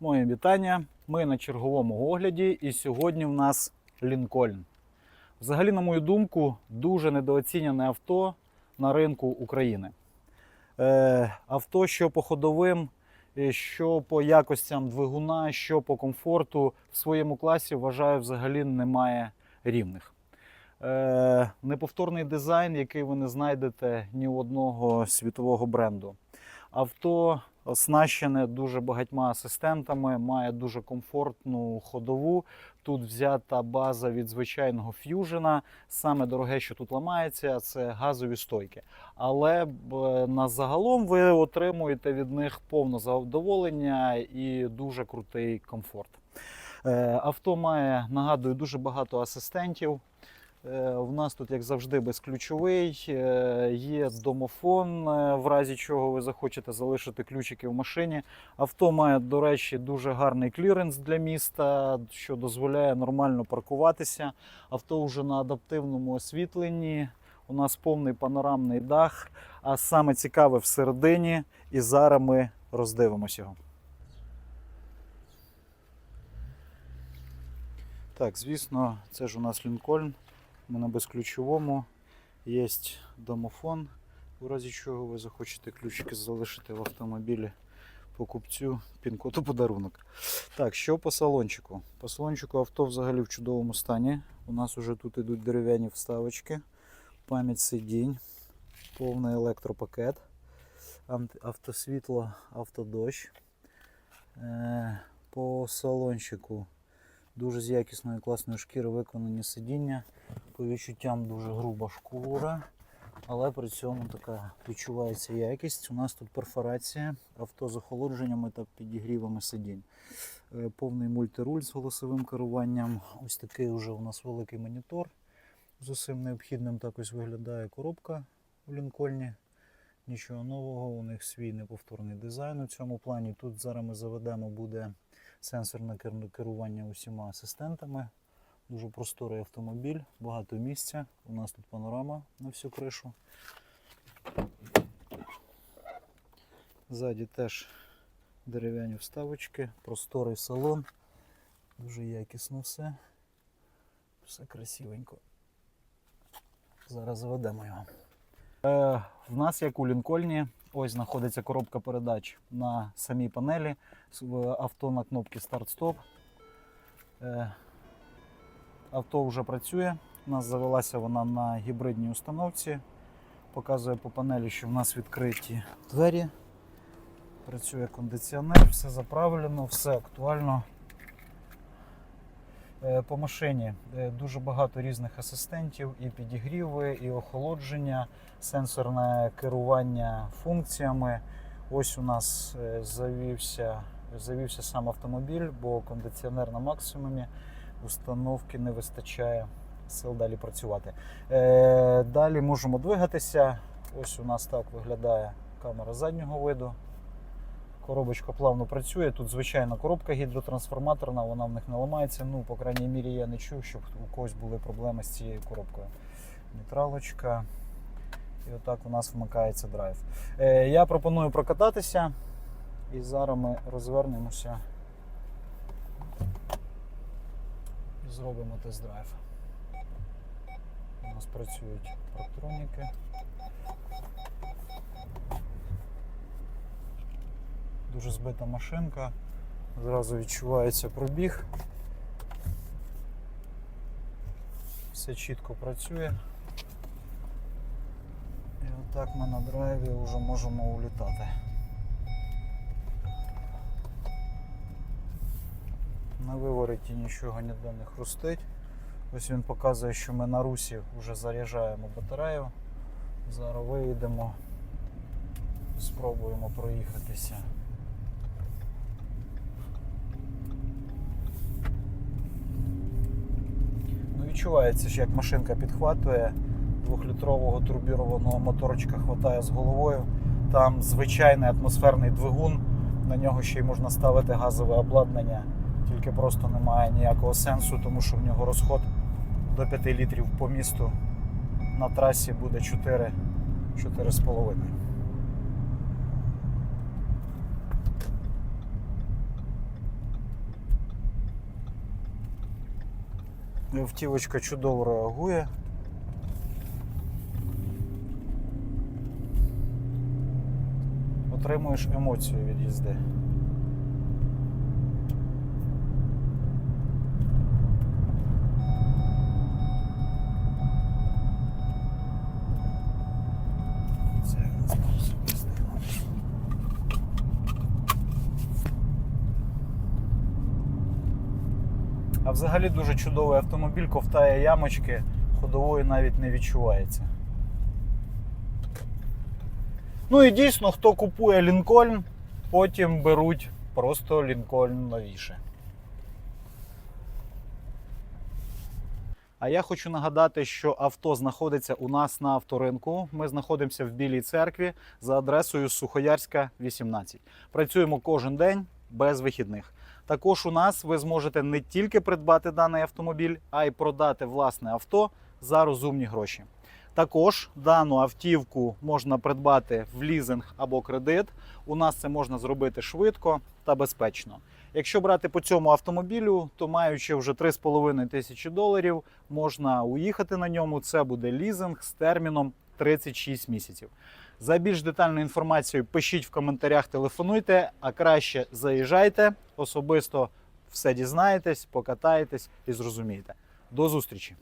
Моє вітання. Ми на черговому огляді, і сьогодні в нас Лінкольн. Взагалі, на мою думку, дуже недооцінене авто на ринку України. Е, авто, що по ходовим, е, що по якостям двигуна, що по комфорту в своєму класі, вважаю, взагалі немає рівних. Е, неповторний дизайн, який ви не знайдете ні у одного світового бренду. Авто оснащене дуже багатьма асистентами, має дуже комфортну ходову. Тут взята база від звичайного ф'южена. Саме дороге, що тут ламається, це газові стойки. Але на загалом ви отримуєте від них повне задоволення і дуже крутий комфорт. Е, Авто має, нагадую, дуже багато асистентів. Е, В нас тут, як завжди, безключовий, е, є домофон, е, в разі чого ви захочете залишити ключики в машині. Авто має, до речі, дуже гарний кліренс для міста, що дозволяє нормально паркуватися. Авто вже на адаптивному освітленні. У нас повний панорамний дах, а саме цікаве всередині, і зараз ми роздивимося його. Так, звісно, це ж у нас Лінкольн. Ми на безключовому. Є домофон, у разі чого ви захочете ключики залишити в автомобілі покупцю пін-код у подарунок. Так, що по салончику? По салончику авто взагалі в чудовому стані. У нас вже тут ідуть дерев'яні вставочки, пам'ять сидінь, повний електропакет, автосвітло, автодощ. Е, По салончику дуже з якісної класної шкіри виконані сидіння. По відчуттям дуже груба шкура, але при цьому така відчувається якість. У нас тут перфорація, авто з охолодженнями та підігрівами сидінь. Е, Повний мультируль з голосовим керуванням. Ось такий вже у нас великий монітор. З усім необхідним так ось виглядає коробка у Лінкольні. Нічого нового, у них свій неповторний дизайн у цьому плані. Тут зараз ми заведемо буде сенсорне керування усіма асистентами. Дуже просторий автомобіль, багато місця. У нас тут панорама на всю кришу. Ззаді теж дерев'яні вставочки, просторий салон. Дуже якісно все. Все красивенько. Зараз заведемо його. Е, в нас, як у Лінкольні, ось знаходиться коробка передач на самій панелі. Авто на кнопці старт-стоп. Е, Авто вже працює. У нас завелася вона на гібридній установці. Показує по панелі, що в нас відкриті двері. Працює кондиціонер, все заправлено, все актуально. Е, По машині е, дуже багато різних асистентів, і підігріви, і охолодження, сенсорне керування функціями. Ось у нас е, завівся, завівся сам автомобіль, бо кондиціонер на максимумі установки не вистачає сил далі працювати. Далі можемо двигатися. Ось у нас так виглядає камера заднього виду. Коробочка плавно працює. Тут звичайна коробка гідротрансформаторна, вона в них не ламається. Ну, по крайній мірі, я не чув, щоб у когось були проблеми з цією коробкою. Нейтралочка. І отак у нас вмикається драйв. Е, я пропоную прокататися. І зараз ми розвернемося і зробимо тест-драйв. У нас працюють парктроніки. Дуже збита машинка. Зразу відчувається пробіг. Все чітко працює. І отак ми на драйві вже можемо улітати. На вивороті нічого ніде не хрустить. Ось він показує, що ми на русі вже заряджаємо батарею. Зараз виїдемо, спробуємо проїхатися. Ну, відчувається, що як машинка підхватує, двохлітрового турбірованого моторчика хватає з головою. Там звичайний атмосферний двигун, на нього ще й можна ставити газове обладнання, тільки просто немає ніякого сенсу, тому що в нього розход до 5 літрів по місту на трасі буде 4 4,5. Автівочка чудово реагує. Отримуєш емоцію від їзди. Це у нас особистий наш. А взагалі дуже чудовий автомобіль, ковтає ямочки, ходової навіть не відчувається. Ну і дійсно, хто купує Лінкольн, потім беруть просто Лінкольн новіше. А я хочу нагадати, що авто знаходиться у нас на авторинку. Ми знаходимося в Білій церкві за адресою Сухоярська, 18. Працюємо кожен день без вихідних. Також у нас ви зможете не тільки придбати даний автомобіль, а й продати власне авто за розумні гроші. Також дану автівку можна придбати в лізинг або кредит. У нас це можна зробити швидко та безпечно. Якщо брати по цьому автомобілю, то маючи вже 3,5 тисячі доларів, можна уїхати на ньому. Це буде лізинг з терміном 36 місяців. За більш детальною інформацією пишіть в коментарях, телефонуйте, а краще заїжджайте, особисто все дізнаєтесь, покатаєтесь і зрозумієте. До зустрічі!